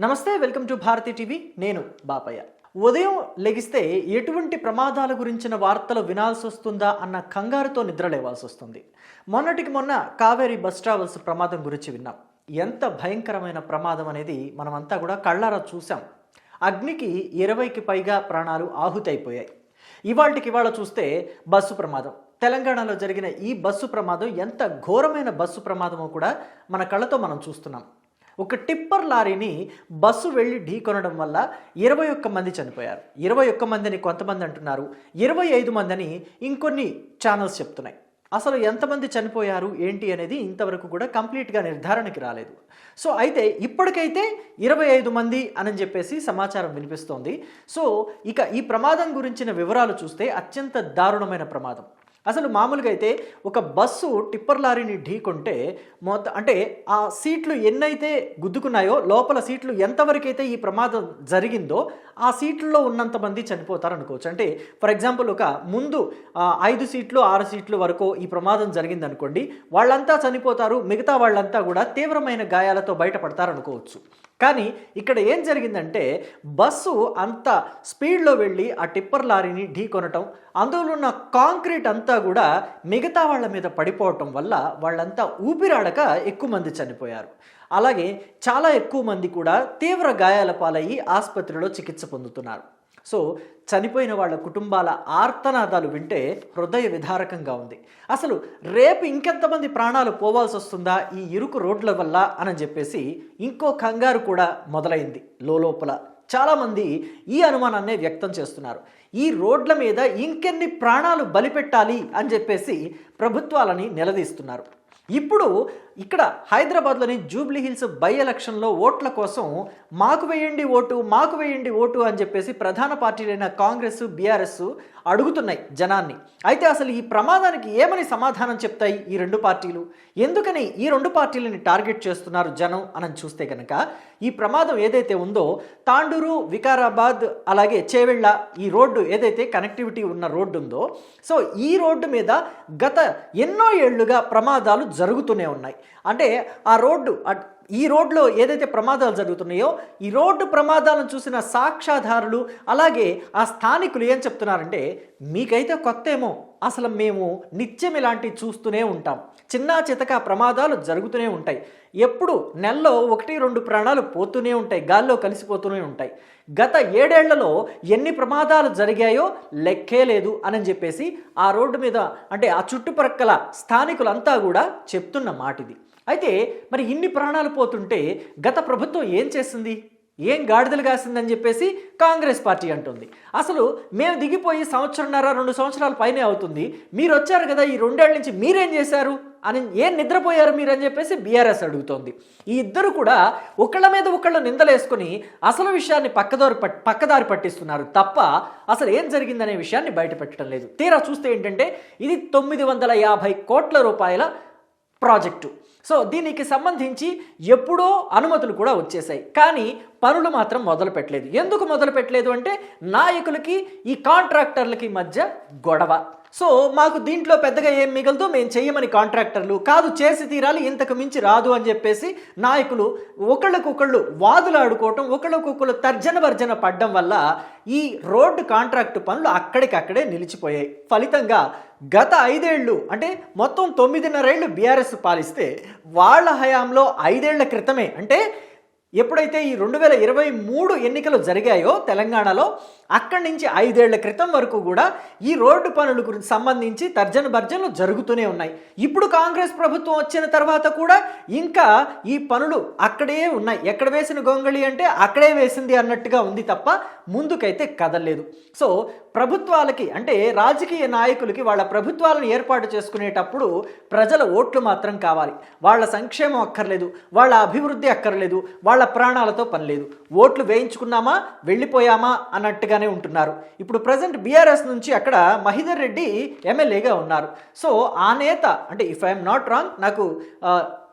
నమస్తే welcome to Bharati TV. నేను బాపయ్య. ఉదయం లెగిస్తే ఎటువంటి ప్రమాదాల గురించిన వార్తలు వినాల్సి వస్తుందా అన్న కంగారుతో నిద్ర లేవాల్సి వస్తుంది. మొన్నటికి మొన్న కావేరీ బస్ ట్రావెల్స్ ప్రమాదం గురించి విన్నాం. ఎంత భయంకరమైన ప్రమాదం అనేది మనమంతా కూడా కళ్ళారా చూసాం అగ్నికి ఇరవైకి పైగా ప్రాణాలు ఆహుతైపోయాయి. ఇవాళకి ఇవాళ చూస్తే బస్సు ప్రమాదం. తెలంగాణలో జరిగిన ఈ బస్సు ప్రమాదం ఎంత ఘోరమైన బస్సు ప్రమాదమో కూడా మన కళ్ళతో మనం చూస్తున్నాం. ఒక టిప్పర్ లారీని బస్సు వెళ్ళి ఢీకొనడం వల్ల ఇరవై ఒక్క మంది చనిపోయారు. ఇరవై ఒక్క మందిని కొంతమంది అంటున్నారు. ఇరవై ఐదు మందిని ఇంకొన్ని ఛానల్స్ చెప్తున్నాయి. అసలు ఎంతమంది చనిపోయారు? ఏంటి అనేది ఇంతవరకు కూడా కంప్లీట్గా నిర్ధారణకి రాలేదు. సో అయితే ఇప్పటికైతే ఇరవై ఐదు మంది అని చెప్పేసి సమాచారం వినిపిస్తోంది. సో ఇక ఈ ప్రమాదం గురించిన వివరాలు చూస్తే అత్యంత దారుణమైన ప్రమాదం. అసలు మామూలుగా అయితే ఒక బస్సు టిప్పర్ లారీని ఢీకొంటే మొత్తం అంటే ఆ సీట్లు ఎన్నైతే గుద్దుకున్నాయో లోపల సీట్లు ఎంతవరకు అయితే ఈ ప్రమాదం జరిగిందో ఆ సీట్లలో ఉన్నంత మంది చనిపోతారు అనుకోవచ్చు అంటే ఫర్ ఎగ్జాంపుల్ ఒక ముందు ఐదు సీట్లు ఆరు సీట్లు వరకు ఈ ప్రమాదం జరిగింది అనుకోండి వాళ్ళంతా చనిపోతారు మిగతా వాళ్ళంతా కూడా తీవ్రమైన గాయాలతో బయటపడతారు అనుకోవచ్చు కానీ ఇక్కడ ఏం జరిగిందంటే బస్సు అంత స్పీడ్లో వెళ్ళి ఆ టిప్పర్ లారీని ఢీ కొనటం అందులో ఉన్న కాంక్రీట్ అంతా కూడా మిగతా వాళ్ళ మీద పడిపోవటం వల్ల వాళ్ళంతా ఊపిరాడక ఎక్కువ మంది చనిపోయారు. అలాగే చాలా ఎక్కువ మంది కూడా తీవ్ర గాయాల పాలయ్యి ఆసుపత్రిలో చికిత్స పొందుతున్నారు. సో చనిపోయిన వాళ్ళ కుటుంబాల ఆర్తనాదాలు వింటే హృదయ విదారకంగా ఉంది. అసలు రేపు ఇంకెంతమంది ప్రాణాలు పోవాల్సి వస్తుందా ఈ ఇరుకు రోడ్ల వల్ల అని చెప్పేసి ఇంకో కంగారు కూడా మొదలైంది లోపల చాలామంది ఈ అనుమానాన్నే వ్యక్తం చేస్తున్నారు. ఈ రోడ్ల మీద ఇంకెన్ని ప్రాణాలు బలిపెట్టాలి అని చెప్పేసి ప్రభుత్వాలని నిలదీస్తున్నారు. ఇప్పుడు ఇక్కడ హైదరాబాద్లోని జూబ్లీ హిల్స్ బై ఎలక్షన్లో ఓట్ల కోసం మాకు వేయండి ఓటు మాకు వేయండి ఓటు అని చెప్పేసి ప్రధాన పార్టీలైన కాంగ్రెస్ బీఆర్ఎస్ అడుగుతున్నాయి జనాన్ని. అయితే అసలు ఈ ప్రమాదానికి ఏమని సమాధానం చెప్తాయి ఈ రెండు పార్టీలు? ఎందుకని ఈ రెండు పార్టీలని టార్గెట్ చేస్తున్నారు జనం అని చూస్తే కనుక ఈ ప్రమాదం ఏదైతే ఉందో తాండూరు వికారాబాద్ అలాగే చేవెళ్ళ ఈ రోడ్డు ఏదైతే కనెక్టివిటీ ఉన్న రోడ్డు ఉందో సో ఈ రోడ్డు మీద గత ఎన్నో ఏళ్ళుగా ప్రమాదాలు జరుగుతూనే ఉన్నాయి. అంటే ఆ రోడ్డు అట్- ఈ రోడ్లో ఏదైతే ప్రమాదాలు జరుగుతున్నాయో ఈ రోడ్డు ప్రమాదాలను చూసిన సాక్ష్యాధారులు అలాగే ఆ స్థానికులు ఏం చెప్తున్నారంటే మీకైతే కొత్త ఏమో అసలు మేము నిత్యం ఇలాంటివి చూస్తూనే ఉంటాం. చిన్న చితక ప్రమాదాలు జరుగుతూనే ఉంటాయి. ఎప్పుడు నెలలో ఒకటి రెండు ప్రాణాలు పోతూనే ఉంటాయి గాల్లో కలిసిపోతూనే ఉంటాయి. గత ఏడేళ్ళలో ఎన్ని ప్రమాదాలు జరిగాయో లెక్కే లేదు అని చెప్పేసి ఆ రోడ్డు మీద అంటే ఆ చుట్టుపక్కల స్థానికులంతా కూడా చెప్తున్న మాటిది. అయితే మరి ఇన్ని ప్రాణాలు పోతుంటే గత ప్రభుత్వం ఏం చేసింది ఏం గాడిదలు కాసిందని చెప్పేసి కాంగ్రెస్ పార్టీ అంటుంది. అసలు మేము దిగిపోయి సంవత్సరంన్నర రెండు సంవత్సరాల పైనే అవుతుంది. మీరు వచ్చారు కదా ఈ రెండేళ్ళ నుంచి మీరేం చేశారు? అని ఏం నిద్రపోయారు మీరు అని చెప్పేసి బీఆర్ఎస్ అడుగుతోంది. ఈ ఇద్దరు కూడా ఒకళ్ళ మీద ఒకళ్ళు నిందలేసుకుని అసలు విషయాన్ని పక్కదారి పట్ పక్కదారి పట్టిస్తున్నారు తప్ప అసలు ఏం జరిగిందనే విషయాన్ని బయటపెట్టడం లేదు. తీరా చూస్తే ఏంటంటే ఇది తొమ్మిది వందల యాభై కోట్ల రూపాయల ప్రాజెక్టు. సో దీనికి సంబంధించి ఎప్పుడో అనుమతులు కూడా వచ్చేసాయి. కానీ పనులు మాత్రం మొదలు పెట్టలేదు ఎందుకు మొదలు పెట్టలేదు అంటే నాయకులకి ఈ కాంట్రాక్టర్లకి మధ్య గొడవ. సో మాకు దీంట్లో పెద్దగా ఏం మిగలదు మేము చెయ్యమని కాంట్రాక్టర్లు. కాదు చేసి తీరాలి ఇంతకు మించి రాదు అని చెప్పేసి నాయకులు ఒకళ్ళకొకళ్ళు వాదులాడుకోవటం ఒకళ్ళకొకళ్ళు తర్జన భర్జన పడ్డం వల్ల ఈ రోడ్డు కాంట్రాక్టు పనులు అక్కడికక్కడే నిలిచిపోయాయి. ఫలితంగా గత ఐదేళ్ళు అంటే మొత్తం తొమ్మిదిన్నరేళ్ళు బీఆర్ఎస్ పాలిస్తే వాళ్ళ హయాంలో ఐదేళ్ళ క్రితమే అంటే ఎప్పుడైతే ఈ రెండు వేల ఇరవై మూడు ఎన్నికలు జరిగాయో తెలంగాణలో అక్కడి నుంచి ఐదేళ్ళ క్రితం వరకు కూడా ఈ రోడ్డు పనుల గురించి సంబంధించి తర్జన భర్జనలు జరుగుతూనే ఉన్నాయి. ఇప్పుడు కాంగ్రెస్ ప్రభుత్వం వచ్చిన తర్వాత కూడా ఇంకా ఈ పనులు అక్కడే ఉన్నాయి. ఎక్కడ వేసిన గొంగళి అంటే అక్కడే వేసింది అన్నట్టుగా ఉంది తప్ప ముందుకైతే కదలలేదు. సో ప్రభుత్వాలకి అంటే రాజకీయ నాయకులకి వాళ్ళ ప్రభుత్వాలను ఏర్పాటు చేసుకునేటప్పుడు ప్రజల ఓట్లు మాత్రం కావాలి. వాళ్ళ సంక్షేమం అక్కర్లేదు వాళ్ళ అభివృద్ధి అక్కర్లేదు వాళ్ళ ప్రాణాలతో పని లేదు ఓట్లు వేయించుకున్నామా వెళ్ళిపోయామా అన్నట్టుగానే ఉంటున్నారు. ఇప్పుడు ప్రజెంట్ బీఆర్ఎస్ నుంచి అక్కడ మహిదర్ రెడ్డి ఎమ్మెల్యేగా ఉన్నారు. సో ఆ నేత అంటే ఇఫ్ ఐఎమ్ నాట్ రాంగ్ నాకు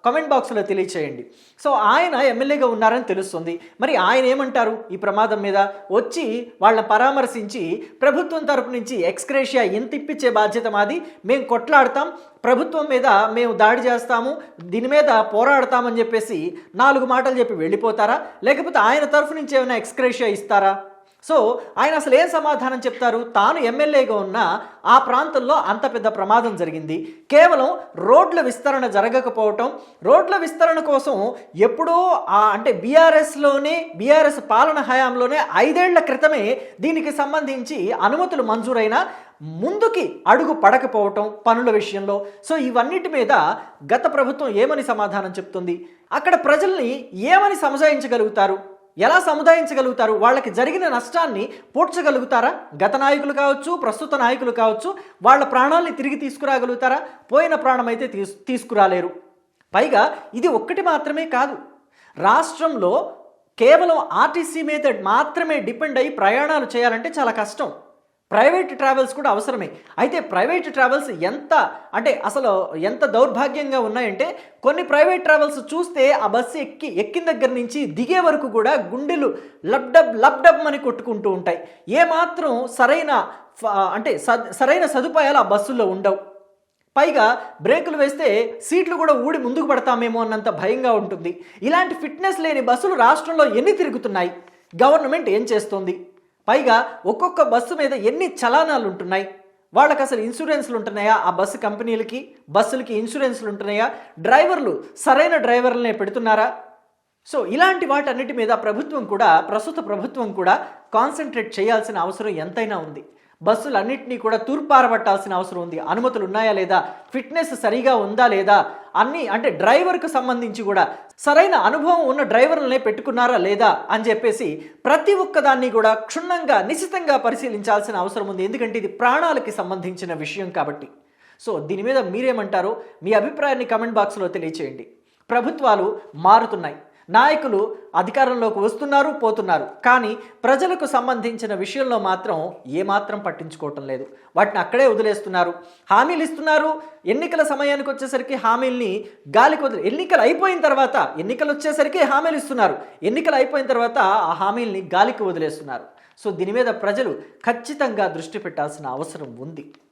కామెంట్ బాక్స్లో తెలియచేయండి. సో ఆయన ఎమ్మెల్యేగా ఉన్నారని తెలుస్తుంది. మరి ఆయన ఏమంటారు? ఈ ప్రమాదం మీద వచ్చి వాళ్ళ పరామర్శించి ప్రభుత్వం తరపు నుంచి ఎక్స్క్రేషియా ఎంత ఇప్పించే బాధ్యత మాది. మేము కొట్లాడతాం. ప్రభుత్వం మీద మేము దాడి చేస్తాము. దీని మీద పోరాడతామని చెప్పేసి నాలుగు మాటలు చెప్పి వెళ్ళిపోతారా? లేకపోతే ఆయన తరఫు నుంచి ఏమైనా ఎక్స్క్రేషియా ఇస్తారా? సో ఆయన అసలు ఏం సమాధానం చెప్తారు? తాను ఎమ్మెల్యేగా ఉన్న ఆ ప్రాంతంలో అంత పెద్ద ప్రమాదం జరిగింది. కేవలం రోడ్ల విస్తరణ జరగకపోవటం రోడ్ల విస్తరణ కోసం ఎప్పుడో ఆ అంటే బీఆర్ఎస్లోనే బీఆర్ఎస్ పాలన హయాంలోనే ఐదేళ్ళ క్రితమే దీనికి సంబంధించి అనుమతులు మంజూరైన ముందుకి అడుగు పడకపోవటం పనుల విషయంలో. సో ఇవన్నిటి మీద గత ప్రభుత్వం ఏమని సమాధానం చెప్తుంది? అక్కడ ప్రజల్ని ఏమని సమజాయించగలుగుతారు ఎలా సముదాయించగలుగుతారు? వాళ్ళకి జరిగిన నష్టాన్ని పూడ్చగలుగుతారా? గత నాయకులు కావచ్చు ప్రస్తుత నాయకులు కావచ్చు వాళ్ళ ప్రాణాల్ని తిరిగి తీసుకురాగలుగుతారా? పోయిన ప్రాణం అయితే తీసుకురాలేరు. పైగా ఇది ఒక్కటి మాత్రమే కాదు. రాష్ట్రంలో కేవలం ఆర్టీసీ మీద మాత్రమే డిపెండ్ అయ్యి ప్రయాణాలు చేయాలంటే చాలా కష్టం. ప్రైవేట్ ట్రావెల్స్ కూడా అవసరమే. అయితే ప్రైవేట్ ట్రావెల్స్ ఎంత అంటే అసలు ఎంత దౌర్భాగ్యంగా ఉన్నాయంటే కొన్ని ప్రైవేట్ ట్రావెల్స్ చూస్తే ఆ బస్సు ఎక్కి ఎక్కిన దగ్గర నుంచి దిగే వరకు కూడా గుండెలు లబ్డబ్ లబ్డబ్ అని కొట్టుకుంటూ ఉంటాయి. ఏమాత్రం సరైన అంటే సరైన సదుపాయాలు ఆ బస్సుల్లో ఉండవు. పైగా బ్రేకులు వేస్తే సీట్లు కూడా ఊడి ముందుకు పడతామేమో అన్నంత భయంగా ఉంటుంది. ఇలాంటి ఫిట్నెస్ లేని బస్సులు రాష్ట్రంలో ఎన్ని తిరుగుతున్నాయి? గవర్నమెంట్ ఏం చేస్తోంది? పైగా ఒక్కొక్క బస్సు మీద ఎన్ని చలానాలు ఉంటున్నాయి వాళ్ళకి అసలు ఇన్సూరెన్స్లు ఉంటున్నాయా ఆ బస్సు కంపెనీలకి బస్సులకి ఇన్సూరెన్స్లు ఉంటున్నాయా డ్రైవర్లు సరైన డ్రైవర్లనే పెడుతున్నారా? సో ఇలాంటి వాటన్నిటి మీద ప్రభుత్వం కూడా ప్రస్తుత ప్రభుత్వం కూడా కాన్సన్ట్రేట్ చేయాల్సిన అవసరం ఎంతైనా ఉంది. బస్సులన్నింటినీ కూడా తూర్పారబట్టాల్సిన అవసరం ఉంది. అనుమతులు ఉన్నాయా లేదా? ఫిట్నెస్ సరిగా ఉందా లేదా? అన్ని అంటే డ్రైవర్కు సంబంధించి కూడా సరైన అనుభవం ఉన్న డ్రైవర్లనే పెట్టుకున్నారా లేదా అని చెప్పేసి ప్రతి ఒక్కదాన్ని కూడా క్షుణ్ణంగా నిశితంగా పరిశీలించాల్సిన అవసరం ఉంది. ఎందుకంటే ఇది ప్రాణాలకి సంబంధించిన విషయం కాబట్టి. సో దీని మీద మీరేమంటారో మీ అభిప్రాయాన్ని కమెంట్ బాక్స్లో తెలియచేయండి. ప్రభుత్వాలు మారుతున్నాయి. నాయకులు అధికారంలోకి వస్తున్నారు పోతున్నారు. కానీ ప్రజలకు సంబంధించిన విషయంలో మాత్రం ఏమాత్రం పట్టించుకోవటం లేదు. వాటిని అక్కడే వదిలేస్తున్నారు. హామీలు ఇస్తున్నారు. ఎన్నికల సమయానికి వచ్చేసరికి హామీల్ని గాలికి వదిలే ఎన్నికలు అయిపోయిన తర్వాత ఎన్నికలు వచ్చేసరికి హామీలు ఇస్తున్నారు. ఎన్నికలు అయిపోయిన తర్వాత ఆ హామీల్ని గాలికి వదిలేస్తున్నారు. సో దీని మీద ప్రజలు ఖచ్చితంగా దృష్టి పెట్టాల్సిన అవసరం ఉంది.